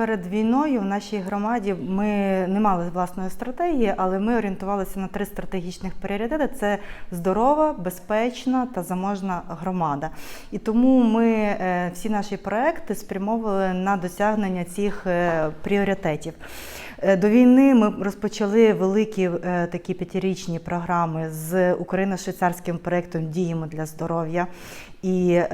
перед війною в нашій громаді ми не мали власної стратегії, але ми орієнтувалися на три стратегічних пріоритети: це здорова, безпечна та заможна громада. І тому ми е, всі наші проекти спрямовували на досягнення цих е, пріоритетів. Е, До війни ми розпочали великі такі п'ятирічні програми з Україно-швейцарським проєктом Діємо для здоров'я. І е,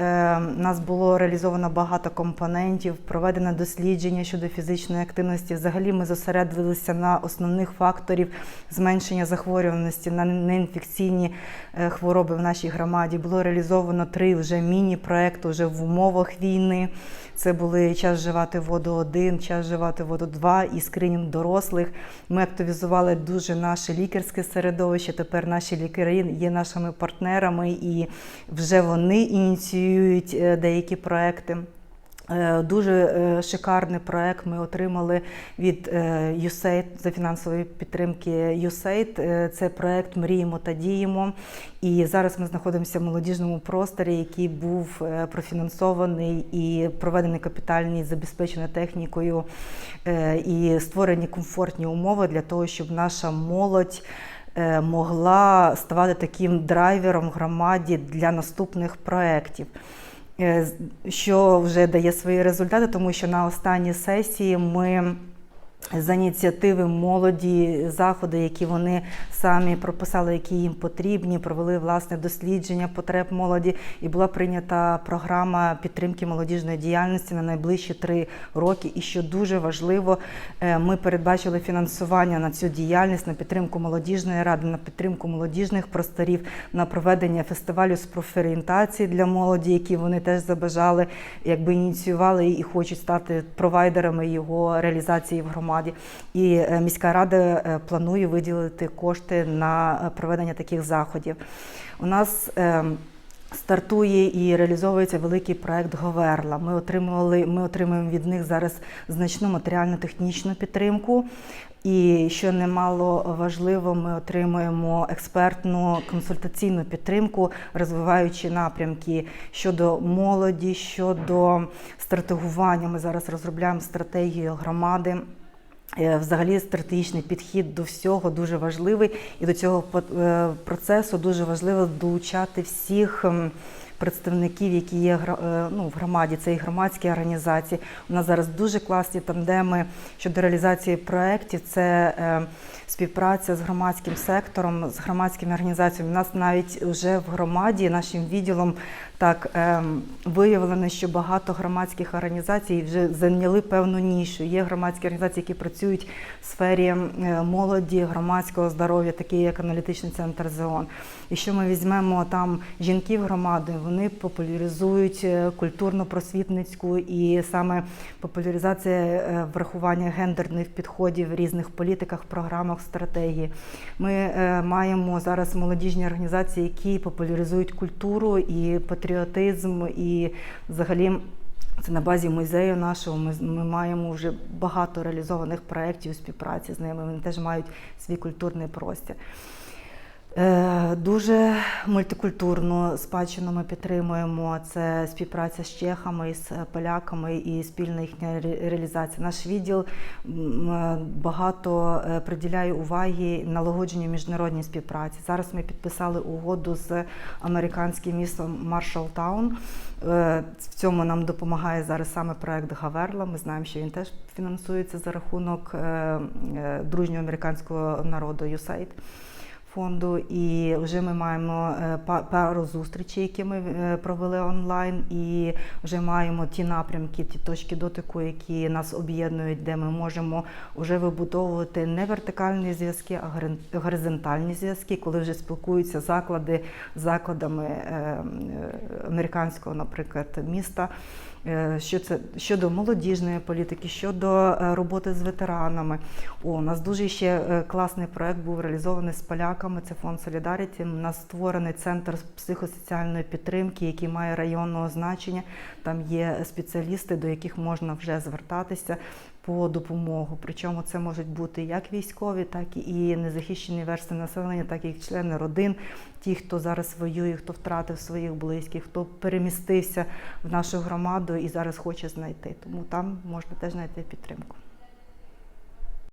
нас було реалізовано багато компонентів, проведено дослідження щодо фізичної активності. Взагалі ми зосередилися на основних факторів зменшення захворюваності на неінфекційні е, хвороби в нашій громаді. Було реалізовано три вже міні-проекти вже в умовах війни. Це були час вживати воду 1 час вживати воду 2 і скринінг дорослих. Ми активізували дуже наше лікарське середовище. Тепер наші лікарі є нашими партнерами, і вже вони ініціюють е, деякі проекти. Е, Дуже е, шикарний проект ми отримали від USAID за фінансової підтримки USAID. Це проект Мріємо та діємо. І зараз ми знаходимося в молодіжному просторі, який був профінансований і проведений капітальний, забезпечений технікою і створені комфортні умови для того, щоб наша молодь. Е, Могла ставати таким драйвером в громаді для наступних проєктів е, що вже дає свої результати, тому що на останній сесії ми за ініціативи молоді заходи, які вони самі прописали, які їм потрібні, провели власне дослідження потреб молоді, і була прийнята програма підтримки молодіжної діяльності на найближчі три роки. І що дуже важливо, е, ми передбачили фінансування на цю діяльність, на підтримку молодіжної ради, на підтримку молодіжних просторів, на проведення фестивалю з профорієнтації для молоді, які вони теж забажали, якби ініціювали і хочуть стати провайдерами його реалізації в громаді. І е, міська рада е, планує виділити кошти на е, проведення таких заходів. У нас е, Стартує і реалізовується великий проект Говерла. Ми отримували, ми отримуємо від них зараз значну матеріально-технічну підтримку. І що немало важливо, ми отримуємо експертну консультаційну підтримку, розвиваючи напрямки щодо молоді, щодо стратегування. Ми зараз розробляємо стратегію громади. Е, Взагалі стратегічний підхід до всього дуже важливий, і до цього е, процесу дуже важливо долучати всіх представників, які є е, ну, в громаді. Це і громадські організації. У нас зараз дуже класні тандеми щодо реалізації проєктів. Це е, співпраця з громадським сектором, з громадськими організаціями. У нас навіть вже в громаді нашим відділом так ем, виявлено, що багато громадських організацій вже зайняли певну нішу. Є громадські організації, які працюють в сфері е, молоді, громадського здоров'я, такі як аналітичний центр ЗООН. Якщо ми візьмемо там жінків громади, вони популяризують е, культурно-просвітницьку і саме популяризація е, врахування гендерних підходів в різних політиках, програмах, стратегії. Ми е, маємо зараз молодіжні організації, які популяризують культуру і патріотизм, і взагалі. Це на базі музею нашого. Ми, ми маємо вже багато реалізованих проєктів у співпраці з ними. Вони теж мають свій культурний простір. Е, Дуже мультикультурну спадщину ми підтримуємо. Це співпраця з чехами, з поляками і спільна їхня реалізація. Наш відділ е, багато е, приділяє уваги налагодженню міжнародній співпраці. Зараз ми підписали угоду з американським містом Маршалтаун. Е, В цьому нам допомагає зараз саме проект Гаверла. Ми знаємо, що він теж фінансується за рахунок е, е, дружнього американського народу USAID фонду. І вже ми маємо е, па- пару зустрічей, які ми е, провели онлайн, і вже маємо ті напрямки, ті точки дотику, які нас об'єднують, де ми можемо вже вибудовувати не вертикальні зв'язки, а горизонтальні зв'язки, коли вже спілкуються заклади з закладами е, е, американського, наприклад, міста. Е, Що це щодо молодіжної політики, щодо е, роботи з ветеранами. О, у нас дуже ще е, класний проект був реалізований з поляками. Це фонд Солідаріті. У нас створений центр психосоціальної підтримки, який має районного значення. Там є спеціалісти, до яких можна вже звертатися по допомогу. Причому це можуть бути як військові, так і незахищені верстви населення, так і члени родин, ті, хто зараз воює, хто втратив своїх близьких, хто перемістився в нашу громаду і зараз хоче знайти. Тому там можна теж знайти підтримку.